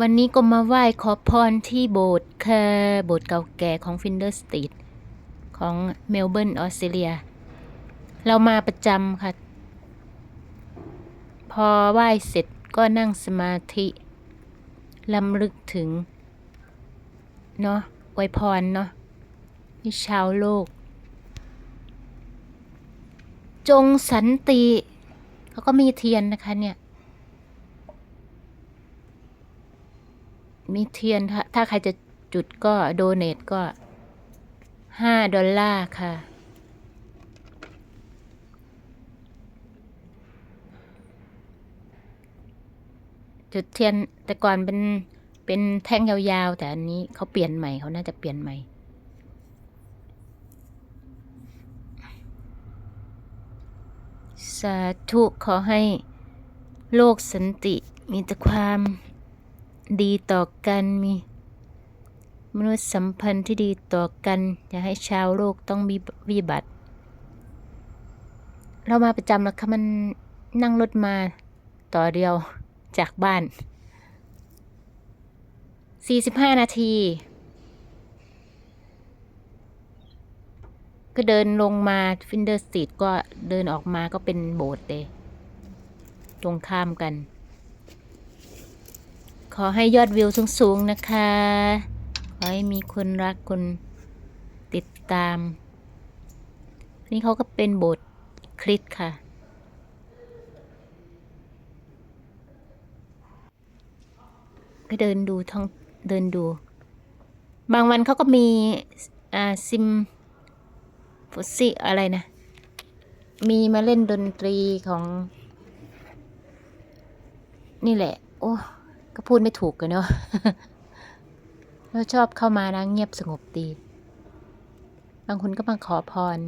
วันนี้ก็มาไหว้ขอพรที่โบสถ์ค่ะโบสถ์เก่าแก่ของฟินเดอร์สตรีทของเมลเบิร์นออสเตรเลีย เรามาประจำค่ะ พอไหว้เสร็จก็นั่งสมาธิลำลึกถึง เนาะอวพรเนาะให้ชาวโลก จงสันติ เขาก็มีเทียนนะคะเนี่ย มีเทียนถ้าถ้าใครจะจุดก็โดเนทก็ห้าดอลลาร์ค่ะ จุดเทียนแต่ก่อนเป็นเป็นแท่งยาวๆ แต่อันนี้เขาเปลี่ยนใหม่เขาน่าจะเปลี่ยนใหม่สาธุขอให้โลกสันติมีแต่ความ ดีต่อกันมี มนุษยสัมพันธ์ที่ดีต่อกัน อย่าให้ชาวโลกต้องมีวิบัติ เรามาประจำแล้วค่ะมันนั่งรถมาต่อเดียวจากบ้าน 45 นาที ก็เดินลงมาฟินเดอร์สตรีทก็เดินออกมาก็เป็นโบสถ์เลย ตรงข้ามกัน ขอให้ยอดวิวสูงๆนะคะ ขอให้มีคนรักคนติดตาม นี่เขาก็เป็นบสถ์คริสต์ค่ะ ก็เดินดูท่องเดินดู บางวันเขาก็มีอ่าซิมฟุซิอะไรนะ มีมาเล่นดนตรีของ นี่แหละ โอ้ ก็พูดไม่ถูกกันเนาะเราชอบเข้ามานะเงียบสงบดี บางคนก็มาขอพร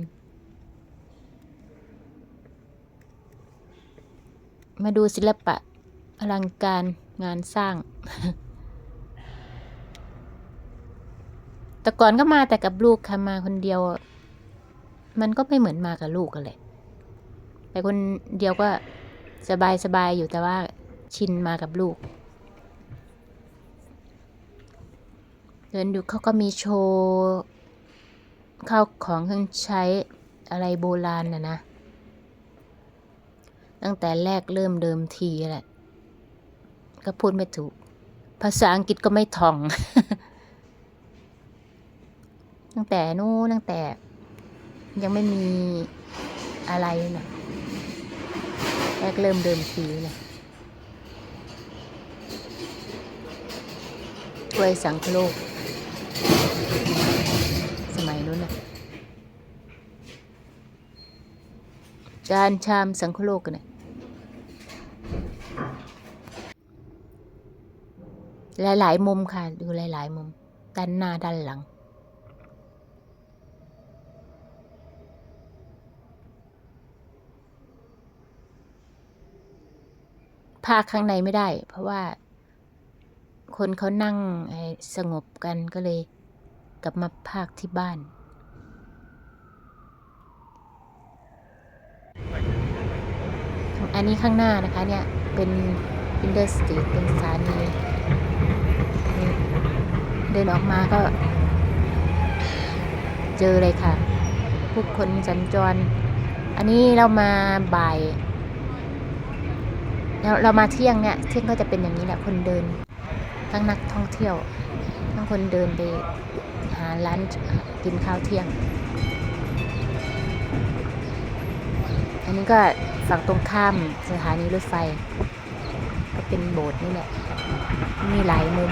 มาดูศิลปะอลังการงานสร้าง แต่ก่อนก็มาแต่กับลูกค่ะมาคนเดียว มันก็ไม่เหมือนมากับลูกกันแหละแต่คนเดียวก็สบายสบายอยู่แต่ว่าชินมากับลูก เดินดูเขาก็มีโชว์ข้าวของเครื่องใช้อะไรโบราณนะนะ ตั้งแต่แรกเริ่มเดิมทีแหละ ก็พูดไม่ถูก ภาษาอังกฤษก็ไม่ท่อง ตั้งแต่นู้นตั้งแต่ ยังไม่มีอะไรนะแรกเริ่มเดิมทีนะถ้วยสังคโลก สมัยนู้นนะ จานชามสังคโลกกันนะหลาย ๆ มุมค่ะ ดูหลาย ๆ มุม ด้านหน้าด้านหลัง ภาคข้างในไม่ได้ เพราะว่า คนเขานั่งสงบกันก็เลย กลับมาภาคที่บ้าน อันนี้ข้างหน้านะคะเนี่ยเป็นอินเดอร์สตรีทเป็นสถานีเดินออกมาก็ เจอเลยค่ะ ผู้คนสัญจร อันนี้เรามาบ่ายเราเรามาเที่ยงเนี่ยเที่ยงก็จะเป็นอย่างนี้แหละคนเดิน ทั้งนักท่องเที่ยว ทั้งคนเดินไปหาร้านกินข้าวเที่ยง อันนี้ก็ ฝั่งตรงข้ามสถานีรถไฟ ก็เป็นโบสถ์นี่แหละ มีหลายมุม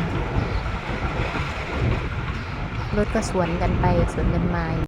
รถก็สวนกันไปสวนกันมา